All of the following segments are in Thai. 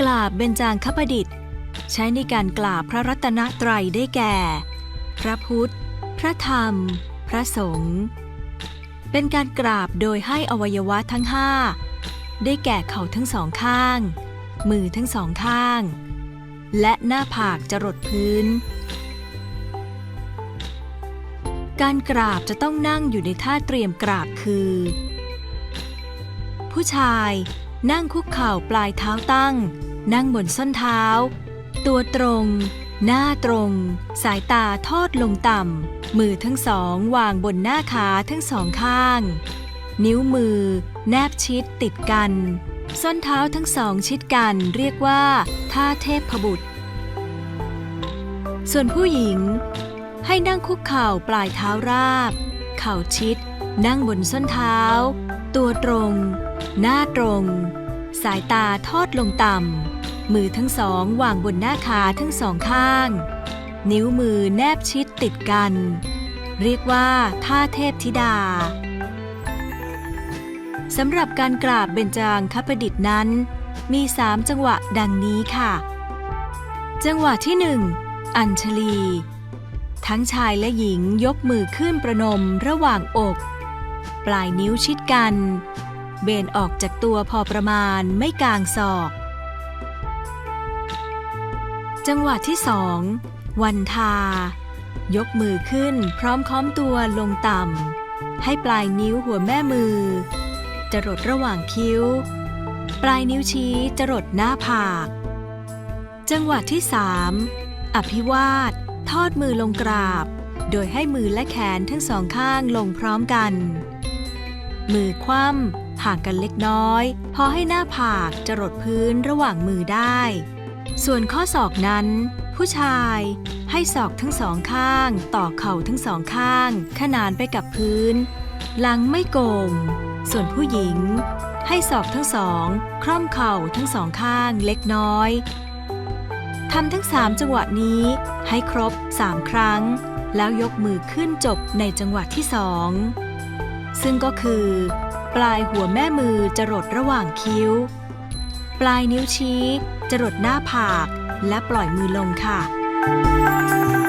กราบเบญจางคประดิษฐ์ ใช้ในการกราบพระรัตนตรัยได้แก่ พระพุทธ พระธรรม พระสงฆ์เป็นการกราบโดยให้อวัยวะทั้งห้าได้แก่เข่าทั้งสองข้าง มือทั้งสองข้าง และหน้าผากจรดพื้น การกราบจะต้องนั่งอยู่ในท่าเตรียมกราบคือ ผู้ชาย นั่งคุกเข่าปลายเท้าตั้ง นั่งบนส้นเท้า ตัวตรง หน้าตรง สายตาทอดลงต่ำ มือทั้งสองวางบนหน้าขาทั้งสองข้าง นิ้วมือ แนบชิดติดกัน ส้นเท้าทั้งสองชิดกันเรียกว่า ท่าเทพบุตร ส่วนผู้หญิง ให้นั่งคุกเข่าปลายเท้าราบ เข่าชิด นั่งบนส้นเท้า ตัวตรง หน้าตรง สายตาทอดลงต่ำ มือทั้งสองวางบนหน้าขาทั้งสองข้าง นิ้วมือแนบชิดติดกัน เรียกว่าท่าเทพธิดาสำหรับการกราบเบญจางคประดิษฐ์นั้น มีสามจังหวะดังนี้ค่ะ จังหวะที่หนึ่งอัญชลี ทั้งชายและหญิงยกมือขึ้นประนมระหว่างอก ปลายนิ้วชิดกัน เบนออกจากตัวพอประมาณไม่กลางศอก จังหวะที่สองวันทา ยกมือขึ้นพร้อมค้อมตัวลงต่ำ ให้ปลายนิ้วหัวแม่มือ จรดระหว่างคิ้ว ปลายนิ้วชี้จรดหน้าผาก จังหวะที่สามอภิวาท ทอดมือลงกราบ โดยให้มือและแขนทั้งสองข้างลงพร้อมกัน มือคว่ำ ห่างกันเล็กน้อย พอให้หน้าผากจะรดพื้นระหว่างมือได้ ส่วนข้อศอกนั้น ผู้ชายให้ศอกทั้งสองข้าง ต่อเข่าทั้งสองข้าง ขนานไปกับพื้น หลังไม่โกงส่วนผู้หญิง ให้ศอกทั้งสอง คล่อมเข่าทั้งสองข้างเล็กน้อยทำทั้งสามจังหวะนี้ให้ครบสามครั้ง แล้วยกมือขึ้นจบในจังหวะที่สองซึ่งก็คือ ปลายหัวแม่มือจรดระหว่างคิ้ว ปลายนิ้วชี้ จรดหน้าผาก และปล่อยมือลงค่ะ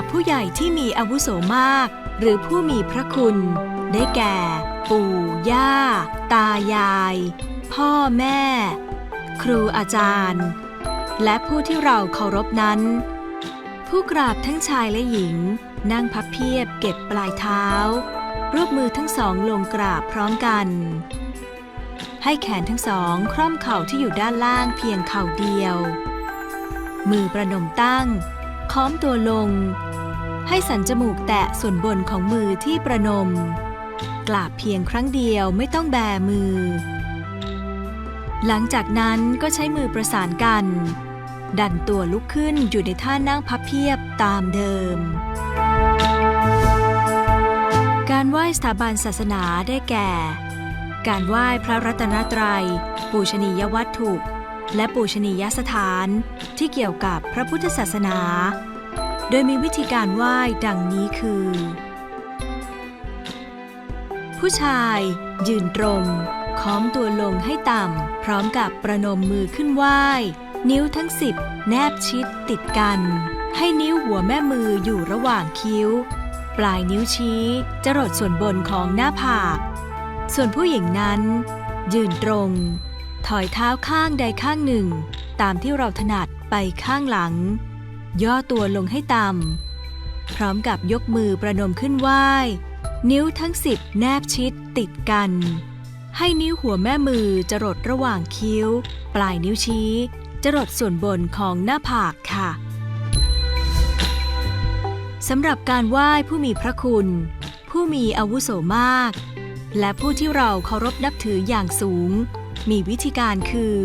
รกราบผู้ใหญ่ที่มีอาวุโสมาก หรือผู้มีพระคุณ ได้แก่ ปู่ ย่า ตายาย พ่อแม่ ครูอาจารย์ และผู้ที่เราเคารพนั้น ผู้กราบทั้งชายและหญิง นั่งพับเพียบเก็บปลายเท้ารวบมือทั้งสองลงกราบพร้อมกัน ให้แขนทั้งสองคร่อมเข่าที่อยู่ด้านล่างเพียงเข่าเดียว มือประนมตั้ง ค้อมตัวลง ให้สันจมูกแตะส่วนบนของมือที่ประนม กราบเพียงครั้งเดียวไม่ต้องแบมือ หลังจากนั้นก็ใช้มือประสานกัน ดันตัวลุกขึ้นอยู่ในท่านั่งพับเพียบตามเดิม การไหว้สถาบันศาสนาได้แก่ การไหว้พระรัตนตรัย ปูชนียวัตถุ และปูชนียสถานที่เกี่ยวกับพระพุทธศาสนา โดยมีวิธีการไหว้ดังนี้คือ ผู้ชาย ยืนตรงค้อมตัวลงให้ต่ำ พร้อมกับประนมมือขึ้นไหว้ นิ้วทั้งสิบแนบชิดติดกัน ให้นิ้วหัวแม่มืออยู่ระหว่างคิ้ว ปลายนิ้วชี้จรดส่วนบนของหน้าผาก ส่วนผู้หญิงนั้น ยืนตรง ถอยเท้าข้างใดข้างหนึ่ง ตามที่เราถนัดไปข้างหลัง ย่อตัวลงให้ต่ำ พร้อมกับยกมือประนมขึ้นไหว้ นิ้วทั้งสิบแนบชิดติดกัน ให้นิ้วหัวแม่มือจรดระหว่างคิ้ว ปลายนิ้วชี้ จรดส่วนบนของหน้าผากค่ะสำหรับการไหว้ผู้มีพระคุณ ผู้มีอาวุโสมาก และผู้ที่เราเคารพนับถืออย่างสูง มีวิธีการคือ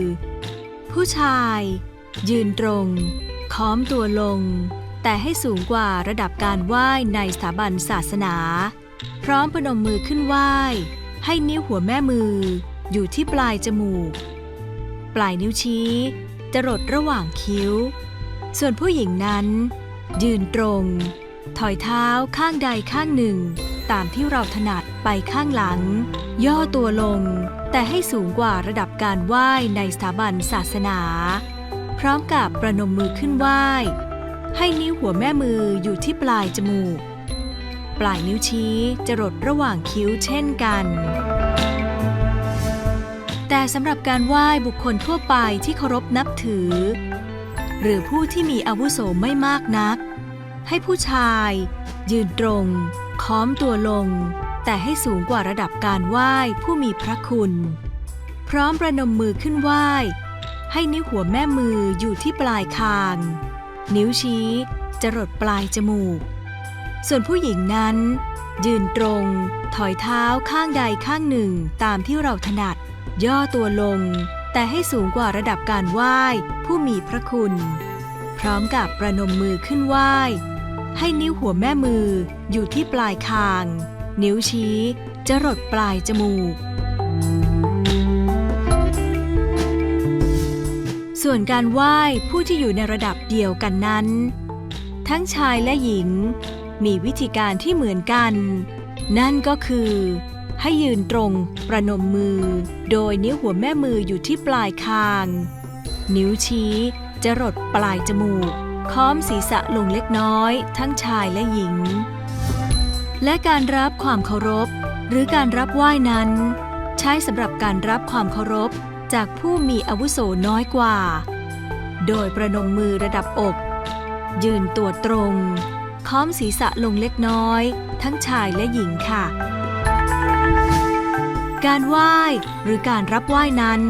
ผู้ชาย ยืนตรง ค้อมตัวลง แต่ให้สูงกว่าระดับการไหว้ในสถาบันศาสนา พร้อมประนมมือขึ้นไหว้ ให้นิ้วหัวแม่มือ อยู่ที่ปลายจมูก ปลายนิ้วชี้จะรดระหว่างคิ้ว ส่วนผู้หญิงนั้น ยืนตรง ถอยเท้าข้างใดข้างหนึ่ง ตามที่เราถนัดไปข้างหลัง ย่อตัวลง แต่ให้สูงกว่าระดับการไหว้ในสถาบันศาสนา พร้อมกับประนมมือขึ้นไหว้ ให้นิ้วหัวแม่มืออยู่ที่ปลายจมูก ปลายนิ้วชี้จะรดระหว่างคิ้วเช่นกัน แต่สำหรับการไหว้บุคคลทั่วไปที่เคารพนับถือ หรือผู้ที่มีอาวุโสไม่มากนัก ให้ผู้ชาย ยืนตรง ค้อมตัวลง แต่ให้สูงกว่าระดับการไหว้ผู้มีพระคุณ พร้อมประนมมือขึ้นไหว้ ให้นิ้วหัวแม่มืออยู่ที่ปลายคาง นิ้วชี้จะรดปลายจมูก ส่วนผู้หญิงนั้น ยืนตรง ถอยเท้าข้างใดข้างหนึ่งตามที่เราถนัด ย่อตัวลง แต่ให้สูงกว่าระดับการไหว้ผู้มีพระคุณ พร้อมกับประนมมือขึ้นไหว้ ให้นิ้วหัวแม่มืออยู่ที่ปลายคาง นิ้วชี้จะรดปลายจมูก ส่วนการไหว้ผู้ที่อยู่ในระดับเดียวกันนั้น ทั้งชายและหญิงมีวิธีการที่เหมือนกัน นั่นก็คือ ให้ยืนตรงประนมมือ โดยนิ้วหัวแม่มืออยู่ที่ปลายคาง นิ้วชี้จะรดปลายจมูก ค้อมศีรษะลงเล็กน้อย ทั้งชายและหญิง และการรับความเคารพ หรือการรับไหว้นั้น ใช้สำหรับการรับความเคารพ จากผู้มีอาวุโสน้อยกว่า โดยประนมมือระดับอก ยืนตัวตรง ค้อมศีรษะลงเล็กน้อย ทั้งชายและหญิงค่ะ การไหว้หรือการรับไหว้นั้น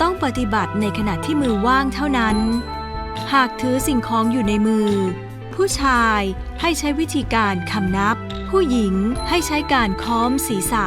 ต้องปฏิบัติในขณะที่มือว่างเท่านั้น หากถือสิ่งของอยู่ในมือ ผู้ชายให้ใช้วิธีการคำนับ ผู้หญิงให้ใช้การค้อมศีรษะ